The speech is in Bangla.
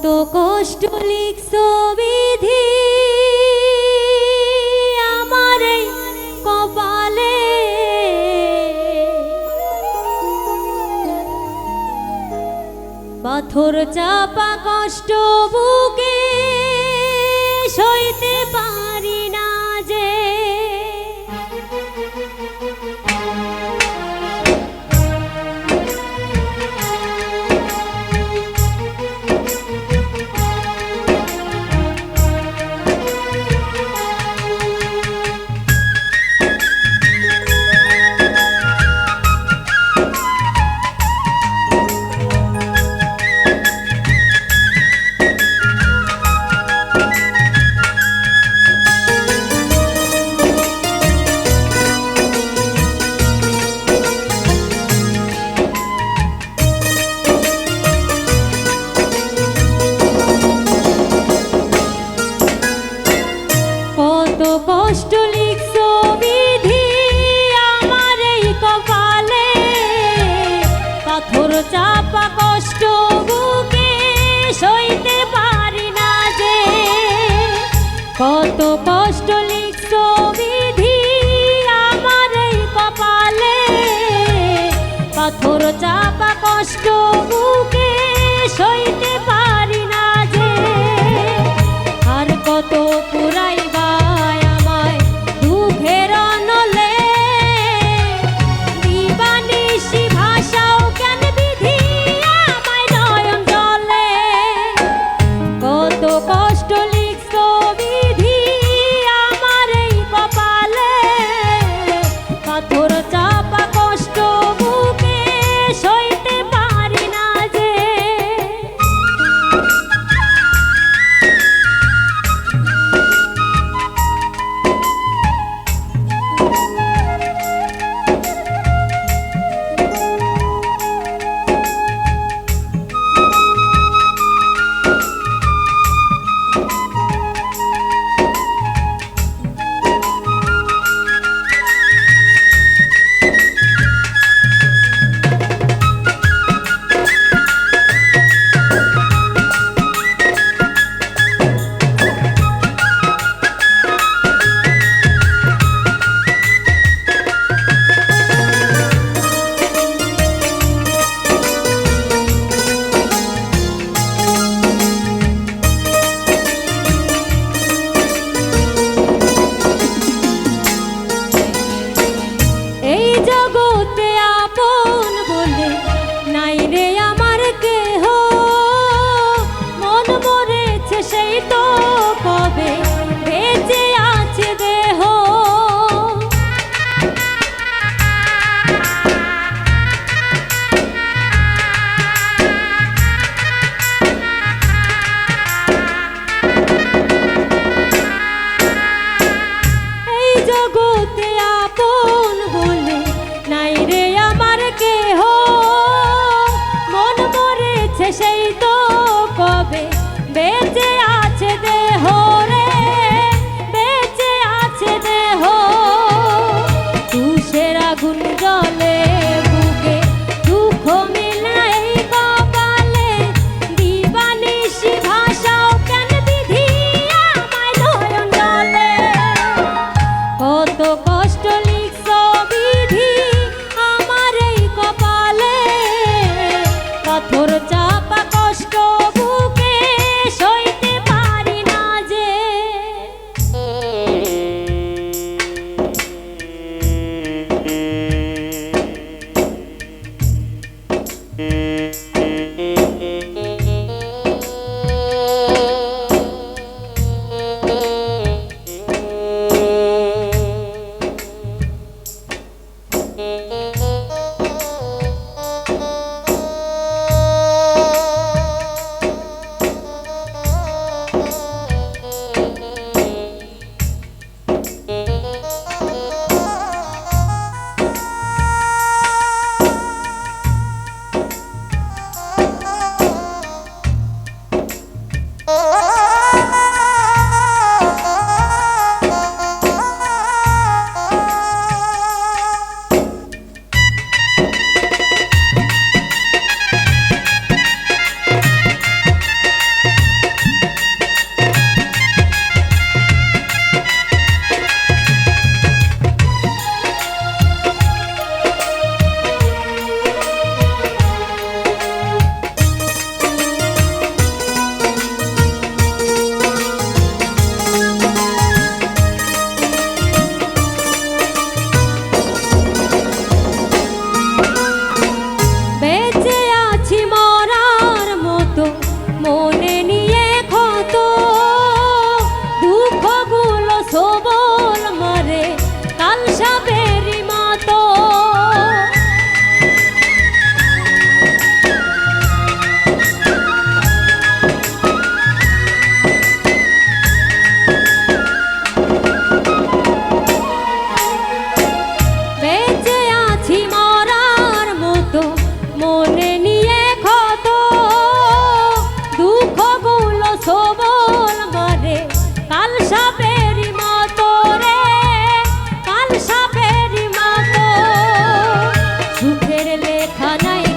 কত কষ্ট লিখছ বিধি। আমার কপালে। পাথর চাপা কষ্ট বুকে কত কষ্ট বিধি কপালে। কষ্ট সইতে পারি না যে। কত কষ্ট বিধি কপালে। কষ্ট বুকে এই Música Kanaya.